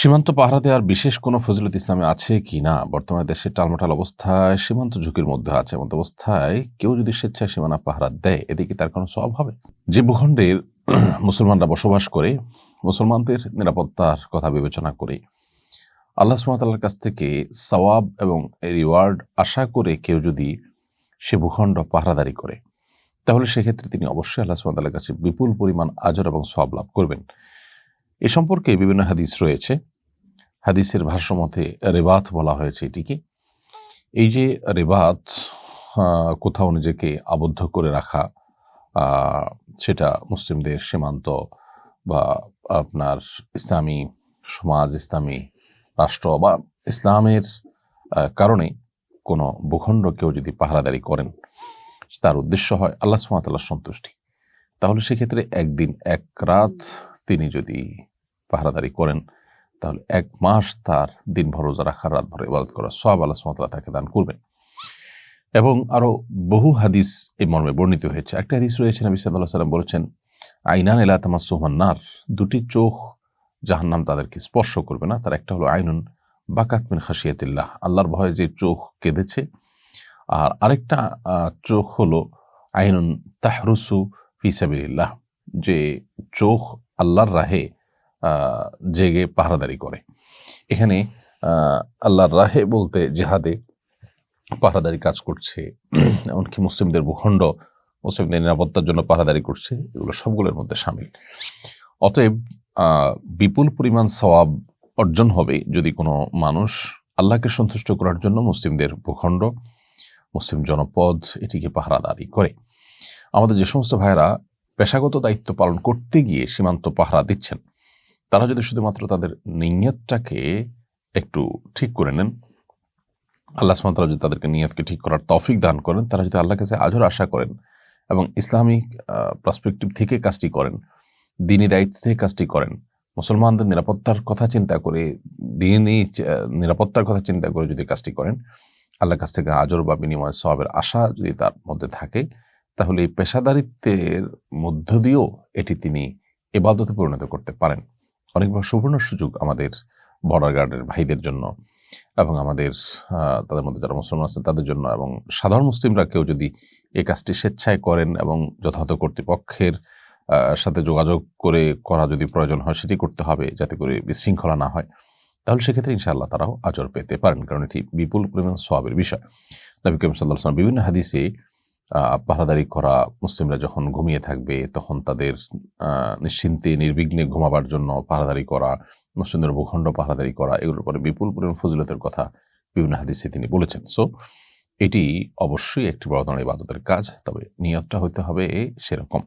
সীমান্ত পাহারা দেওয়ার বিশেষ কোনো ফজিলত ইসলামে আছে কি না? বর্তমানে দেশের টালমাটাল অবস্থায় সীমান্ত ঝুঁকির মধ্যে আছে। এমন অবস্থায় কেউ যদি স্বেচ্ছায় সীমানা পাহারা দেয়, এদিকে তার কোনো স্বভাব হবে? যে ভূখণ্ডের মুসলমানরা বসবাস করে, মুসলমানদের নিরাপত্তার কথা বিবেচনা করে আল্লাহ সুমাতাল্লার কাছ থেকে সওয়াব এবং রিওয়ার্ড আশা করে কেউ যদি সে ভূখণ্ড পাহারাদারি করে, তাহলে সেক্ষেত্রে তিনি অবশ্যই আল্লাহ সুমাতাল্লার কাছে বিপুল পরিমাণ আজর এবং সব লাভ করবেন। এ সম্পর্কে বিভিন্ন হাদিস রয়েছে। হাদিসের ভাষ্যমতে রেবাত বলা হয়েছে এটিকে। এই যে রেবাত কোথাও নিজেকে আবদ্ধ করে রাখা সেটা মুসলিমদের সীমান্ত বা আপনার ইসলামী সমাজ, ইসলামী রাষ্ট্র বা ইসলামের কারণে কোনো ভূখণ্ড কেউ যদি পাহারাদারি করেন, তার উদ্দেশ্য হয় আল্লাহ সুমাতাল্লাহ সন্তুষ্টি। তাহলে সেক্ষেত্রে একদিন, এক রাত তিনি যদি পাহারাদারি করেন তাহলে এক মাস তার দিনভর রোজা রাত ভর ইবাদত করা সব আল্লাহ সুমাতাল্লাহ তাকে দান করবেন। এবং আরও বহু হাদিস এই মর্মে বর্ণিত হয়েছে। একটা হাদিস রয়েছে, নবী সাল্লাহ সাল্লাম বলেছেন, আইনান এলা তামা সোহান্নার দুটি চোখ জাহান্নাম তাদেরকে স্পর্শ করবে না। তার একটা হলো আইনুন বাকাত মিন খাসিয়াতিল্লাহ আল্লাহর ভয়ে যে চোখ কেঁদেছে। আর আরেকটা চোখ হলো আইনুন তাহরুসু ফিসাবিল্লাহ যে চোখ আল্লাহর রাহে জেগে পাহারাদারি করে। এখানে আল্লাহর রাহে বলতে জেহাদে পাহারাদারি কাজ করছে, এমনকি মুসলিমদের ভূখণ্ড, মুসলিমদের নিরাপত্তার জন্য পাহারাদারি করছে, এগুলো সবগুলোর মধ্যে সামিল। অতএব বিপুল পরিমাণ সওয়াব অর্জন হবে যদি কোনো মানুষ আল্লাহকে সন্তুষ্ট করার জন্য মুসলিমদের ভূখণ্ড, মুসলিম জনপদ এটিকে পাহারাদারি করে। আমাদের যে সমস্ত ভাইয়েরা পেশাগত দায়িত্ব পালন করতে গিয়ে সীমান্ত পাহারা দিচ্ছেন তারা যদি শুধুমাত্র তাদের নিয়তটাকে একটু ঠিক করে নেন, আল্লাহ সুমাতারা যদি তাদেরকে নিয়তকে ঠিক করার তৌফিক দান করেন, তারা যদি আল্লাহ কাছে আজর আশা করেন এবং ইসলামিক পার্সপেক্টিভ থেকে কাজটি করেন দিনই দায়িত্ব থেকে কাজটি করেন, মুসলমানদের নিরাপত্তার কথা চিন্তা করে দিনই নিরাপত্তার কথা চিন্তা করে যদি কাজটি করেন, আল্লাহর কাছ থেকে আজর বা বিনিময় সবের আশা যদি তার মধ্যে থাকে, তাহলে এই পেশাদারিত্বের মধ্য দিয়েও এটি তিনি এবাদতে পরিণত করতে পারেন। অনেক বড় সুবর্ণ সুযোগ আমাদের বর্ডার গার্ডের ভাইদের জন্য এবং আমাদের তাদের মধ্যে যারা মুসলমান আছে তাদের জন্য এবং সাধারণ মুসলিমরা কেউ যদি এই কাজটি স্বেচ্ছায় করেন এবং যথাযথ কর্তৃপক্ষের সাথে যোগাযোগ করে করা যদি প্রয়োজন হয় সেটি করতে হবে যাতে করে বিশৃঙ্খলা না হয়, তাহলে সেক্ষেত্রে ইনশাআল্লাহ তারাও আজর পেতে পারেন। কারণ এটি বিপুল পরিমাণ সোয়াবের বিষয়। নবী করিম সাল্লাহ বিভিন্ন হাদিসে পাহারাদারি করা মুসলিমরা যখন ঘুমিয়ে থাকবে, তখন তাদের নিশ্চিন্তে, নির্বিঘ্নে ঘুমাবার জন্য পাহারাদারি করা মুসলিমদের ভূখণ্ড পাহারাদারি করা, এগুলোর পরে বিপুল পরিমাণ ফজিলতের কথা বিভিন্ন হাদিসে তিনি বলেছেন। সো এটি অবশ্যই একটি বড় ধরনের ইবাদতের কাজ, তবে নিয়তটা হতে হবে সেরকম।